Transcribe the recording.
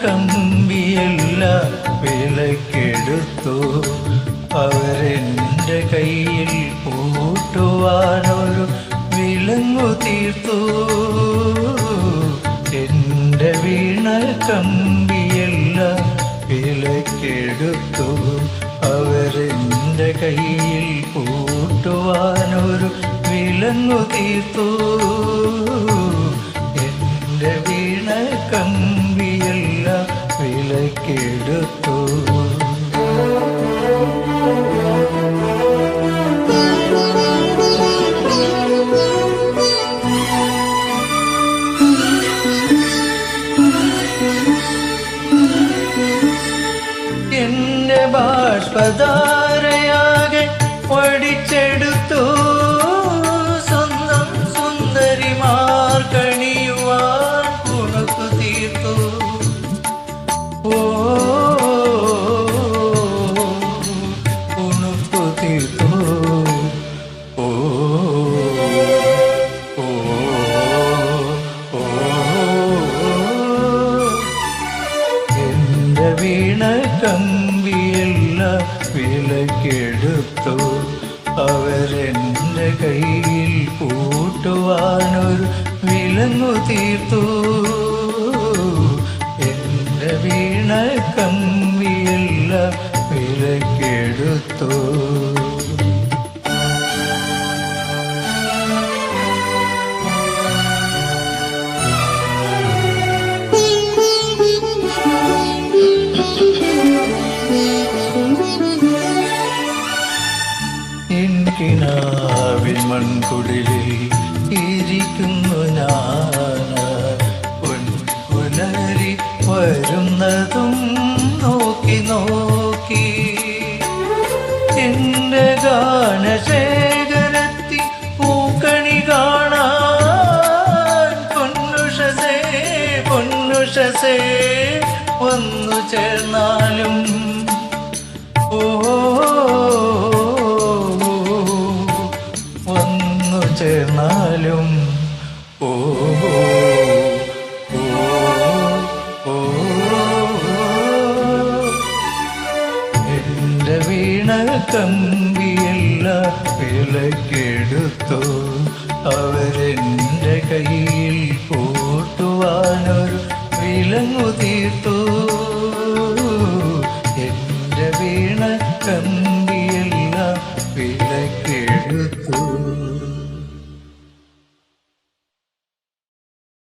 കമ്പിയല്ല വിലക്കെടുത്തു അവരെന്റെ കയ്യിൽ പൂട്ടുവാനൊരു വിലങ്ങു തീർത്തു. എന്റെ വീണ കമ്പിയല്ല വിലക്കെടുത്തു അവരെന്റെ കയ്യിൽ പൂട്ടുവാനൊരു വിലങ്ങു തീർത്തു. ബാഷ്പധാരയാകെ പഠിച്ചെടുത്തു. സ്വന്തം സുന്ദരിമാർ കണിയുവാൻ ഉണക്കു തീർത്തു. ഓ ഉണക്കു തീർത്തു. ഓ വീണ വിലക്കെടുത്തു അവരെന്റെ കയ്യിൽ കൂട്ടുവാനൊരു വിലങ്ങു തീർത്തു. എന്റെ വീണ കമ്മിയല്ല വിലക്കെടുത്തു എനിക്കിനാവിൻ മൺകുടിലിൽ ഇരിക്കുന്നു ഞാൻ. പുലരി വരുന്നതും നോക്കി നോക്കി എന്റെ ഗാനശേഖരത്തി പൂക്കണി വന്നു ചേർന്നാലും. ഓ വീണ കമ്പിയല്ല വിലക്കെടുത്തു. അവരെന്റെ കയ്യിൽ കൂട്ടുവാനൊരു വിലങ്ങു തീർത്തു. എന്റെ വീണ കമ്പിയല്ല വിലക്കെടുത്തു.